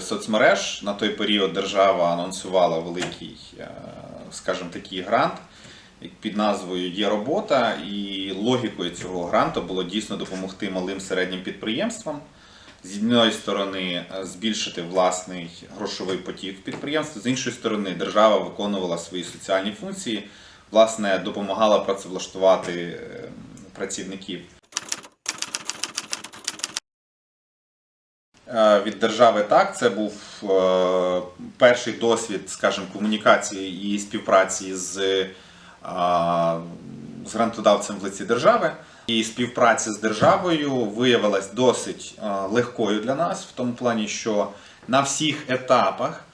соцмереж. На той період держава анонсувала великий, е, скажімо такий грант під назвою Є робота, і логікою цього гранту було дійсно допомогти малим середнім підприємствам. З однієї сторони е, збільшити власний грошовий потік в підприємстві, з іншої сторони, держава виконувала свої соціальні функції, власне, допомагала працевлаштувати е, працівників. Від держави так, це був е, перший досвід, скажімо, комунікації і співпраці з, е, з грантодавцем в лиці держави. І співпраця з державою виявилась досить е, легкою для нас, в тому плані, що на всіх етапах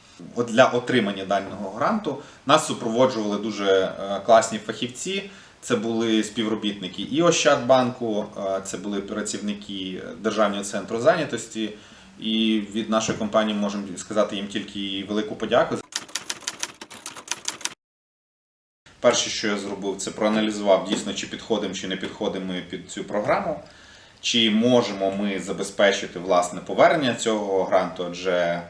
для отримання даного гранту нас супроводжували дуже е, класні фахівці. Це були співробітники і Ощадбанку, е, це були працівники Державного центру зайнятості. І від нашої компанії можемо сказати їм тільки велику подяку. Перше, що я зробив, це проаналізував дійсно, чи підходимо, чи не підходимо ми під цю програму, чи можемо ми забезпечити власне повернення цього гранту, адже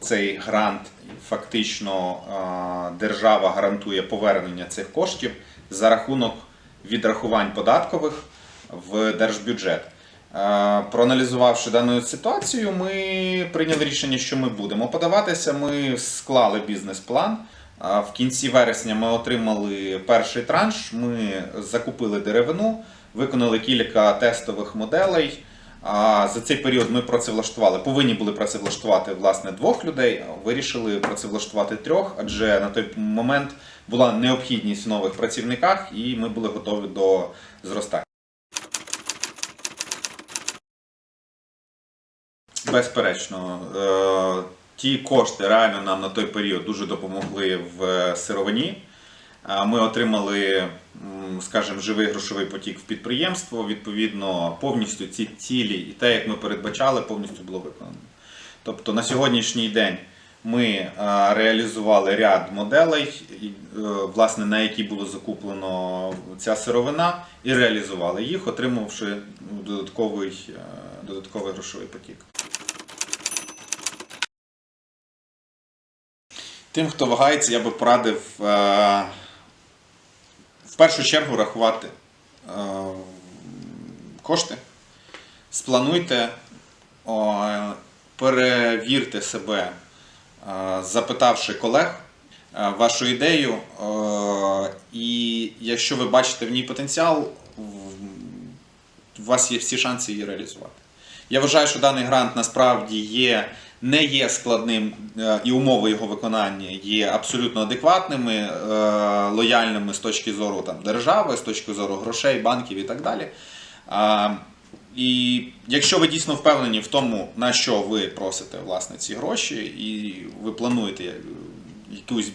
цей грант фактично держава гарантує повернення цих коштів за рахунок відрахувань податкових в держбюджет. Е, Проаналізувавши дану ситуацію, ми прийняли рішення, що ми будемо подаватися. Ми склали бізнес-план. В кінці вересня ми отримали перший транш. Ми закупили деревину, виконали кілька тестових моделей. А За цей період ми працевлаштували, повинні були працевлаштувати власне двох людей. Вирішили працевлаштувати трьох, адже на той момент була необхідність в нових працівниках, і ми були готові до зростання. Безперечно, е, ті кошти реально нам на той період дуже допомогли в сировині. Е, Ми отримали, скажімо, живий грошовий потік в підприємство. Відповідно, повністю ці цілі і те, як ми передбачали, повністю було виконано. Тобто на сьогоднішній день ми е, реалізували ряд моделей, власне, на які було закуплено ця сировина, і реалізували їх, отримавши додатковий, додатковий грошовий потік. Тим, хто вагається, я би порадив е, в першу чергу рахувати е, кошти, сплануйте, перевірте себе, е, запитавши колег вашу ідею, і якщо ви бачите в ній потенціал, у вас є всі шанси її реалізувати. Я вважаю, що даний грант насправді є, не є складним, е, і умови його виконання є абсолютно адекватними, е, лояльними з точки зору там, держави, з точки зору грошей, банків і так далі. І якщо ви дійсно впевнені в тому, на що ви просите власне ці гроші, і ви плануєте е, якусь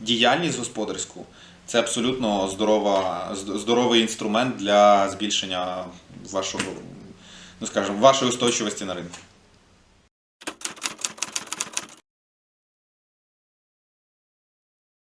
діяльність господарську, це абсолютно здорова, здоровий інструмент для збільшення вашого, ну скажімо, вашої устойчивості на ринку.